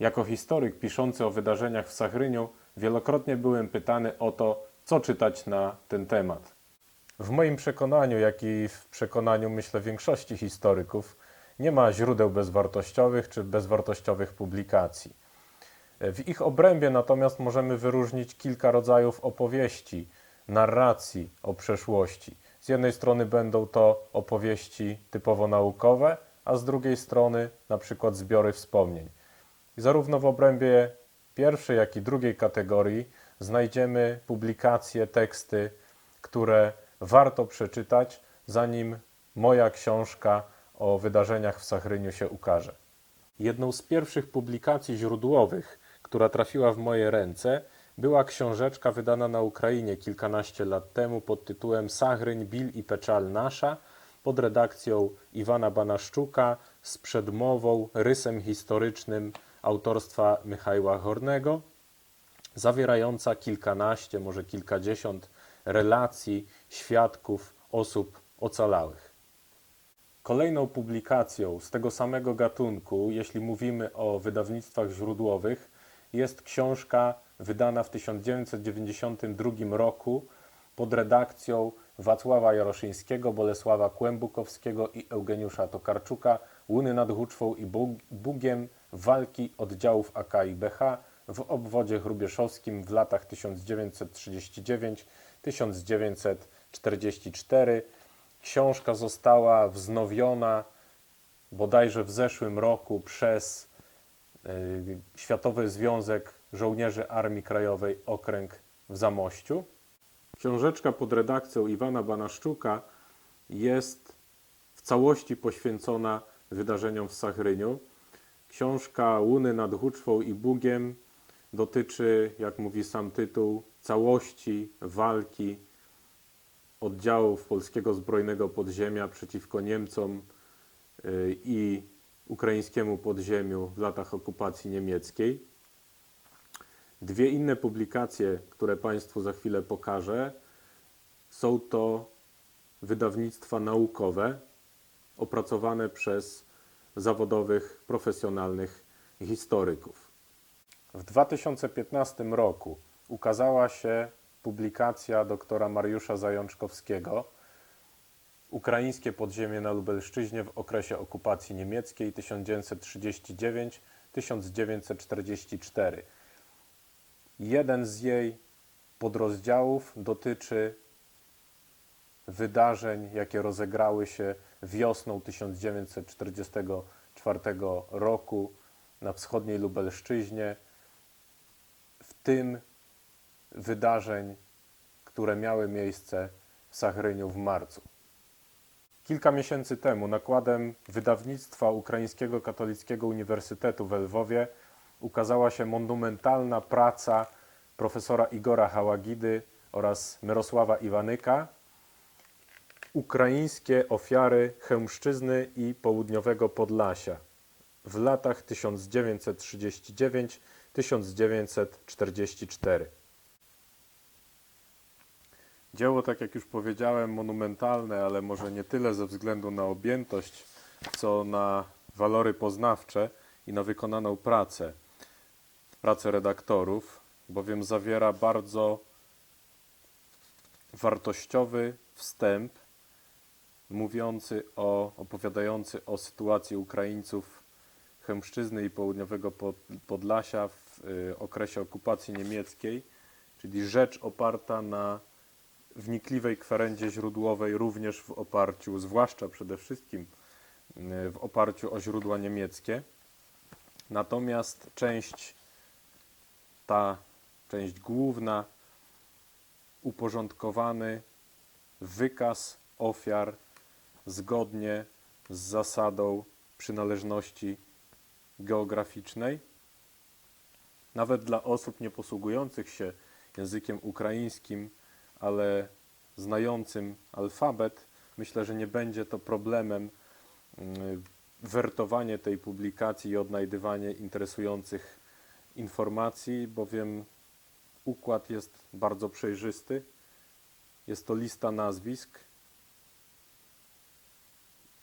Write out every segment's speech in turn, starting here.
Jako historyk piszący o wydarzeniach w Sachryniu wielokrotnie byłem pytany o to, co czytać na ten temat. W moim przekonaniu, jak i w przekonaniu myślę większości historyków, nie ma źródeł bezwartościowych czy bezwartościowych publikacji. W ich obrębie natomiast możemy wyróżnić kilka rodzajów opowieści, narracji o przeszłości. Z jednej strony będą to opowieści typowo naukowe, a z drugiej strony na przykład zbiory wspomnień. Zarówno w obrębie pierwszej, jak i drugiej kategorii znajdziemy publikacje, teksty, które warto przeczytać, zanim moja książka o wydarzeniach w Sachryniu się ukaże. Jedną z pierwszych publikacji źródłowych, która trafiła w moje ręce, była książeczka wydana na Ukrainie kilkanaście lat temu pod tytułem Sachryń, Bil i Peczal Nasza pod redakcją Iwana Banaszczuka z przedmową, rysem historycznym autorstwa Michała Hornego, zawierająca kilkanaście, może kilkadziesiąt relacji świadków osób ocalałych. Kolejną publikacją z tego samego gatunku, jeśli mówimy o wydawnictwach źródłowych, jest książka wydana w 1992 roku pod redakcją Wacława Jaroszyńskiego, Bolesława Kłębukowskiego i Eugeniusza Tokarczuka Łuny nad Huczwą i Bug- Bugiem walki oddziałów AK i BH w obwodzie hrubieszowskim w latach 1939-1944. Książka została wznowiona bodajże w zeszłym roku przez y, Światowy Związek Żołnierzy Armii Krajowej Okręg w Zamościu. Książeczka pod redakcją Iwana Banaszczuka jest w całości poświęcona wydarzeniom w Sachryniu. Książka Łuny nad Huczwą i Bugiem dotyczy, jak mówi sam tytuł, całości walki oddziałów polskiego zbrojnego podziemia przeciwko Niemcom y, i ukraińskiemu podziemiu w latach okupacji niemieckiej. Dwie inne publikacje, które Państwu za chwilę pokażę, są to wydawnictwa naukowe opracowane przez zawodowych, profesjonalnych historyków. W 2015 roku ukazała się publikacja doktora Mariusza Zajączkowskiego Ukraińskie podziemie na Lubelszczyźnie w okresie okupacji niemieckiej 1939-1944. Jeden z jej podrozdziałów dotyczy wydarzeń, jakie rozegrały się wiosną 1944 roku na wschodniej Lubelszczyźnie, w tym wydarzeń, które miały miejsce w Sachryniu w marcu. Kilka miesięcy temu nakładem wydawnictwa Ukraińskiego Katolickiego Uniwersytetu w Lwowie ukazała się monumentalna praca profesora Igora Hałagidy oraz Mirosława Iwanyka Ukraińskie ofiary Chełmszczyzny i Południowego Podlasia w latach 1939-1944. Dzieło, tak jak już powiedziałem, monumentalne, ale może nie tyle ze względu na objętość, co na walory poznawcze i na wykonaną pracę, pracę redaktorów, bowiem zawiera bardzo wartościowy wstęp mówiący o, opowiadający o sytuacji Ukraińców Chemszczyzny i Południowego Pod- Podlasia w y, okresie okupacji niemieckiej, czyli rzecz oparta na wnikliwej kwerendzie źródłowej, również w oparciu, zwłaszcza przede wszystkim y, w oparciu o źródła niemieckie. Natomiast część ta, część główna, uporządkowany wykaz ofiar zgodnie z zasadą przynależności geograficznej. Nawet dla osób nie posługujących się językiem ukraińskim, ale znającym alfabet, myślę, że nie będzie to problemem mm, wertowanie tej publikacji i odnajdywanie interesujących informacji, bowiem układ jest bardzo przejrzysty. Jest to lista nazwisk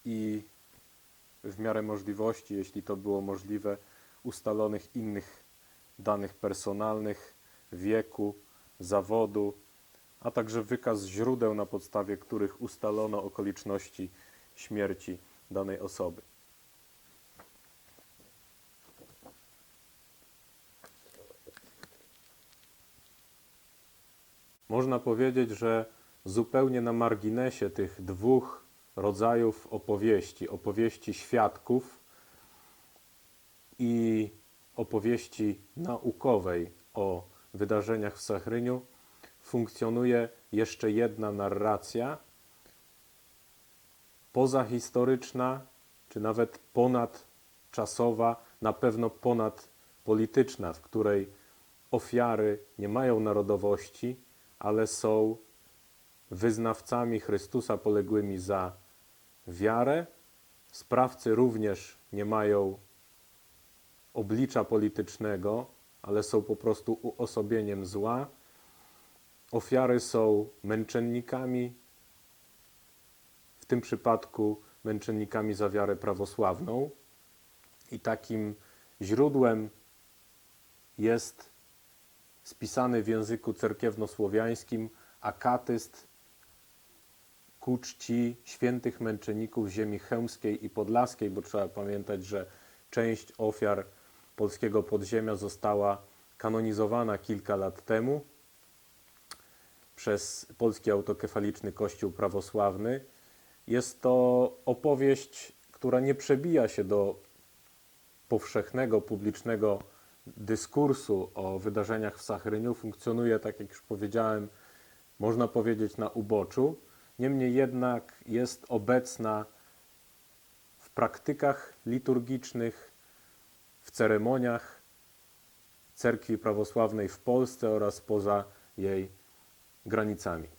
i w miarę możliwości, jeśli to było możliwe, ustalonych innych danych personalnych, wieku, zawodu, a także wykaz źródeł, na podstawie których ustalono okoliczności śmierci danej osoby. Można powiedzieć, że zupełnie na marginesie tych dwóch rodzajów opowieści. Opowieści świadków i opowieści naukowej o wydarzeniach w Sachryniu funkcjonuje jeszcze jedna narracja pozahistoryczna, czy nawet ponadczasowa, na pewno ponadpolityczna, w której ofiary nie mają narodowości, ale są wyznawcami Chrystusa poległymi za wiarę. Sprawcy również nie mają oblicza politycznego, ale są po prostu uosobieniem zła. Ofiary są męczennikami, w tym przypadku męczennikami za wiarę prawosławną. I takim źródłem jest spisany w języku cerkiewnosłowiańskim akatyst ku czci świętych męczenników ziemi chełmskiej i podlaskiej, bo trzeba pamiętać, że część ofiar polskiego podziemia została kanonizowana kilka lat temu przez Polski Autokefaliczny Kościół Prawosławny. Jest to opowieść, która nie przebija się do powszechnego, publicznego dyskursu o wydarzeniach w Sachryniu. Funkcjonuje, tak jak już powiedziałem, można powiedzieć na uboczu. Niemniej jednak jest obecna w praktykach liturgicznych, w ceremoniach cerkwi prawosławnej w Polsce oraz poza jej granicami.